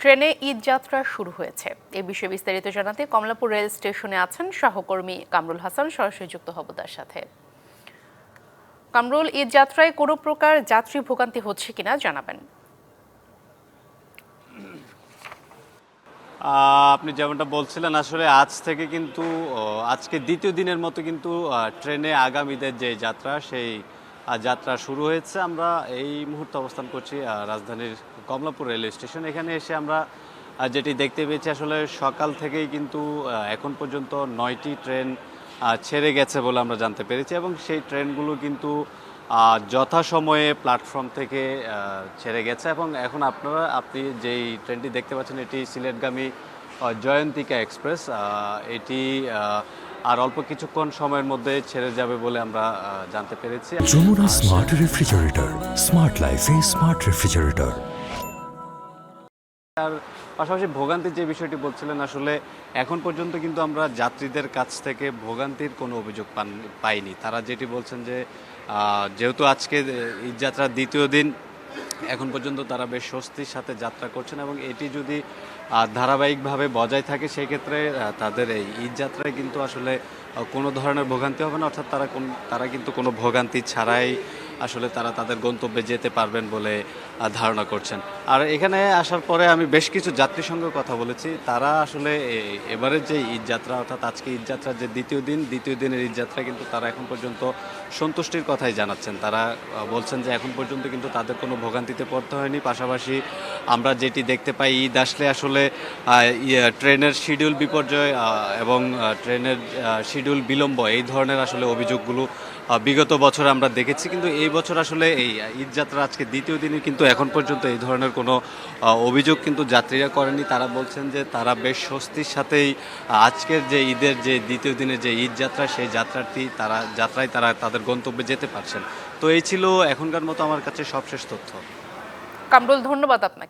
ট্রেনে ঈদ যাত্রা শুরু হয়েছে। এ বিষয়ে বিস্তারিত জানাতে কমলাপুর রেল স্টেশনে আছেন সহকর্মী কামরুল হাসান, সরাসরি যুক্ত হব তার সাথে। কামরুল, ঈদ যাত্রায় কোনো প্রকার যাত্রী ভোগান্তি হচ্ছে কিনা জানাবেন। আপনি যেমনটা বলছিলেন, আসলে আজ থেকে কিন্তু আজকে দ্বিতীয় দিনের মতো কিন্তু ট্রেনে আগামীদের যে যাত্রা, সেই যাত্রা শুরু হয়েছে। আমরা এই মুহূর্তে অবস্থান করছি রাজধানীর কমলাপুর রেলওয়ে স্টেশন। এখানে এসে আমরা যেটি দেখতে পেয়েছি, আসলে সকাল থেকেই কিন্তু এখন পর্যন্ত নয়টি ট্রেন ছেড়ে গেছে বলে আমরা জানতে পেরেছি এবং সেই ট্রেনগুলো কিন্তু যথাসময়ে প্ল্যাটফর্ম থেকে ছেড়ে গেছে এবং এখন আপনারা, আপনি যেই ট্রেনটি দেখতে পাচ্ছেন, এটি সিলেটগামী জয়ন্তিকা এক্সপ্রেস। এটি আর অল্প কিছুক্ষণ সময়ের মধ্যে ছেড়ে যাবে বলে আমরা জানতে পেরেছি। যমুনা স্মার্ট রেফ্রিজারেটর স্মার্ট লাইফে স্মার্ট রেফ্রিজারেটর আর পাশাপাশি ভোগান্তির যে বিষয়টি বলছিলেন আসলে এখন পর্যন্ত কিন্তু আমরা যাত্রীদের কাছ থেকে ভোগান্তির কোনো অভিযোগ পাইনি। তারা যেটি বলছেন যে যেহেতু আজকে ঈদ যাত্রার দ্বিতীয় দিন এখন পর্যন্ত তারা বেশ স্বস্তির সাথে যাত্রা করছেন এবং এটি যদি ধারাবাহিকভাবে বজায় থাকে, সেক্ষেত্রে ক্ষেত্রে তাদের এই ঈদ যাত্রায় কিন্তু আসলে কোনো ধরনের ভোগান্তি হবে না। অর্থাৎ তারা কোন, তারা কিন্তু কোনো ভোগান্তি ছাড়াই আসলে তারা তাদের গন্তব্যে যেতে পারবেন বলে ধারণা করছেন। আর এখানে আসার পরে আমি বেশ কিছু যাত্রীর সঙ্গে কথা বলেছি। তারা আসলে এ- এবারের যে ঈদ যাত্রা অর্থাৎ আজকে ঈদ যাত্রার যে দ্বিতীয় দিন দ্বিতীয় দিনের ঈদ যাত্রা কিন্তু তারা এখন পর্যন্ত সন্তুষ্টির কথাই জানাচ্ছেন। তারা বলছেন যে এখন পর্যন্ত কিন্তু তাদের কোনো ভোগান্তিতে পড়তে হয়নি। পাশাপাশি আমরা যেটি দেখতে পাই ঈদ আসলে আসলে ইয়ে, ট্রেনের শিডিউল বিপর্যয় এবং ট্রেনের শিডিউল বিলম্ব এই ধরনের আসলে অভিযোগগুলো বিগত বছর আমরা দেখেছি। কিন্তু এই বছর আসলে এই ঈদ যাত্রা আজকে দ্বিতীয় দিনে কিন্তু এখন পর্যন্ত এই ধরনের কোনো অভিযোগ কিন্তু যাত্রীরা করেনি তারা বলছেন যে তারা বেশ স্বস্তির সাথেই আজকের যে ঈদের যে দ্বিতীয় দিনের যে ঈদ যাত্রা, সেই যাত্রাটি তারা, যাত্রায় তারা তাদের গন্তব্যে যেতে পারছেন। তো এই ছিল এখনকার মতো আমার কাছে সবশেষ তথ্য। কামরুল, ধন্যবাদ আপনাকে।